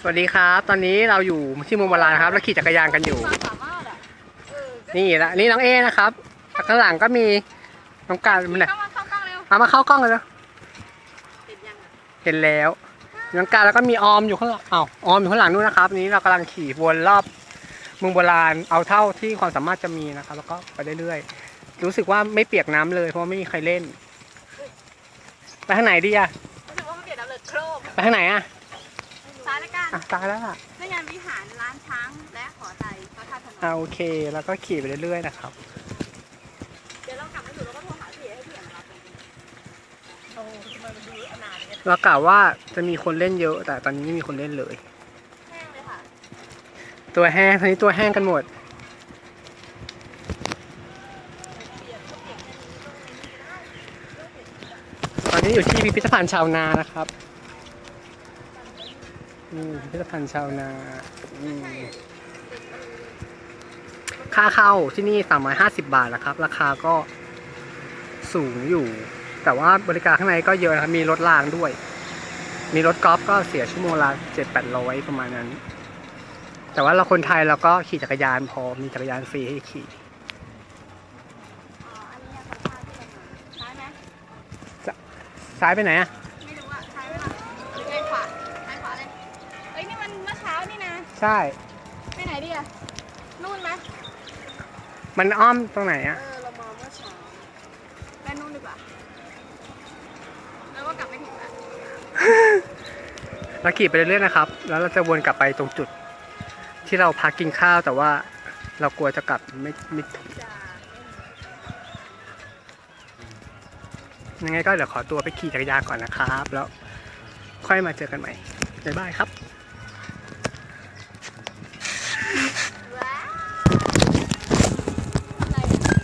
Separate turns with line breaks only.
สวัสดีครับ ตอนนี้เราอยู่ที่เมืองโบราณนะครับ แล้วขี่จักรยานกันอยู่
ความสามารถอะเออ
นี่ละนี่น้องเอนะครับแล้วข้างหลังก็มีน้องการมันไหน
เข้ามาเข้ากล้องเร็ว
เอามาเข้ากล้องเลยนะ
ติดยังอะ
เห็นแล้วน้องการแล้วก็มีออมอยู่ข้างหลังอ้าวออมอยู่ข้างหลังนู่นนะครับ นี้เรากำลังขี่วนรอบเมืองโบราณเอาเท่าที่ความสามารถจะมีนะครับ แล้วก็ไปเรื่อยๆรู้สึกว่าไม่เปียกน้ำเลยเพราะว่าไม่มีใครเล่น ไปทางไหนดีอะ
รู้สึกว่ามันเปลี่ยนน้ำเลยโครก
ไปทางไหนอะ
ซ้ายละกัน
อะตายแล้วอะ
ในงานวิหารร้านช้างและขอใจพระธาตุพน
อะ
ม
โอเค แล้วก็ขี่ไปเรื่อยๆนะครับ
เดี๋ยวเรากลับมาอยู่แล้วก็โทรหาพี่เอ๋ให้พี่เอ๋มารับโอ้ทำไมมันดูอนาถเนี่ย
เรากล่าวว่าจะมีคนเล่นเยอะ แต่ตอนนี้ไม่มีคนเล่นเลย
แห้งเลยค่ะ
ตัวแห้งตอนนี้ตัวแห้งกันหมด ตอนนี้อยู่ที่พิพิธภัณฑ์ชาวนานะครับ นี่พิพิธภัณฑ์ชาวนาอืมค่าเข้าที่นี่ 350 บาทนะครับ ราคาก็สูงอยู่ แต่ว่าบริการข้างในก็เยอะนะครับ มีรถรางด้วย มีรถกอล์ฟก็เสียชั่วโมงละ7-800ประมาณนั้น แต่ว่าเราคนไทยเราก็ขี่จักรยานพอ มีจักรยานฟรีให้ขี่
อ๋ออันนี้พระธาตุที่เรามาซ้ายไหม
ซ้ายไปไหนอะ ใช่
ไปไหนดีอะนู่นไหม
มันอ้อมตรงไหน
เอ
อะ
อเรามองเมื่อเช้าไปนู่นดีกว่าแล้วก็กลับไม่ถึงแล้ว
เราขี่ไปเรื่อยๆนะครับ แล้วเราจะวนกลับไปตรงจุด ที่เราพักกินข้าวแต่ว่าเรากลัวจะกลับไม่ไม่ถูก
จะ
ยังไงก็เดี๋ยวขอตัวไปขี่จักรยานก่อนนะครับ แล้วค่อยมาเจอกันใหม่บ๊ายบายครับ